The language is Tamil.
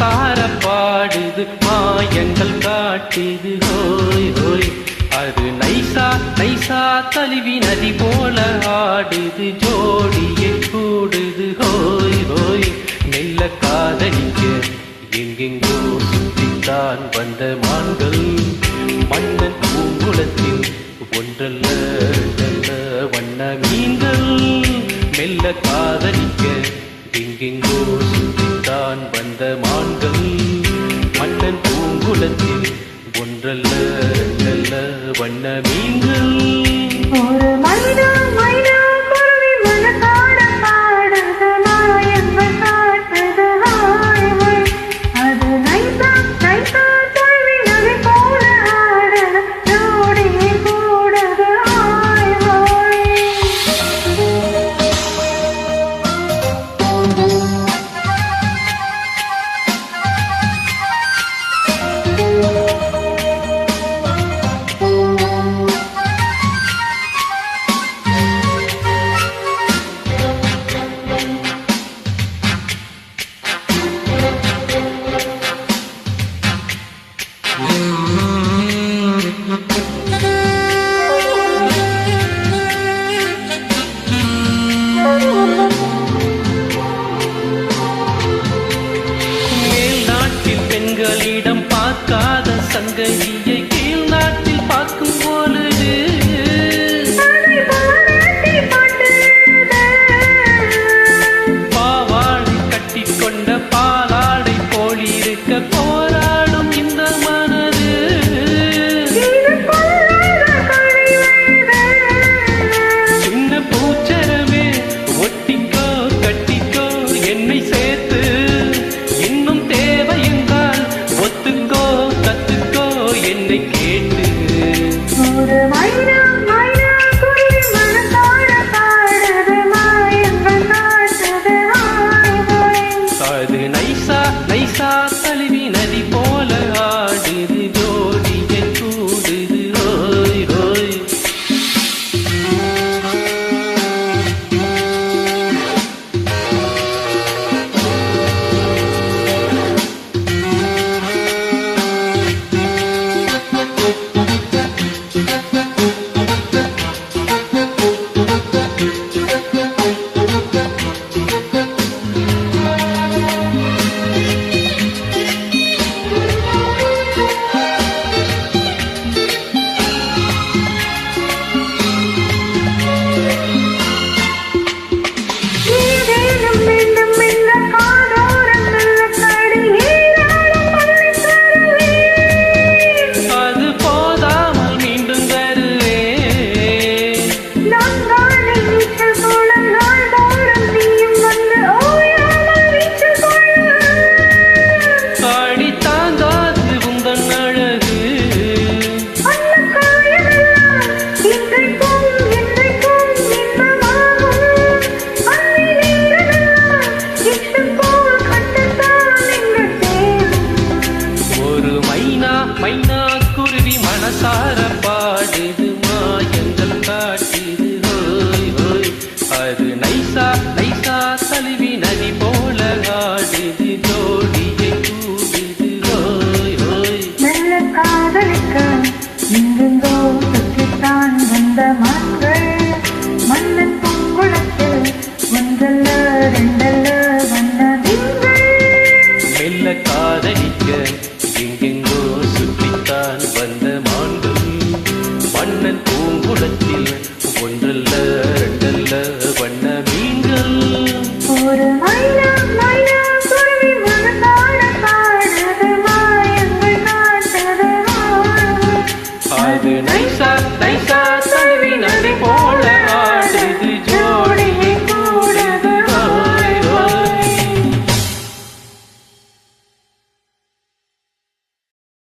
தார பாடுது மாயங்கள் காட்டுது. ஹோய் ஹோய். அது நைசா நைசா கழுவி நதி போல ஆடுது. ஜோடியை கூடுது. ஹோய் ஹோய். மெல்ல காதலிக்க எங்கெங்கோ சுற்றித்தான் வந்த மான்கள். மன்னன் பூங்குளத்தில் ஒன்றல்ல வண்ண மீன்கள். மெல்ல காதலிக்க எங்கெங்கோ சுற்றித்தான் வந்த மான் say it. மனசார பாடுது மாயங்கள் காட்டிது. ஹோய் ஹோய் அது நைசா நைசா தழுவி நதி போல இங்கெங்கோ சுற்றித்தான் வந்த மாதிரி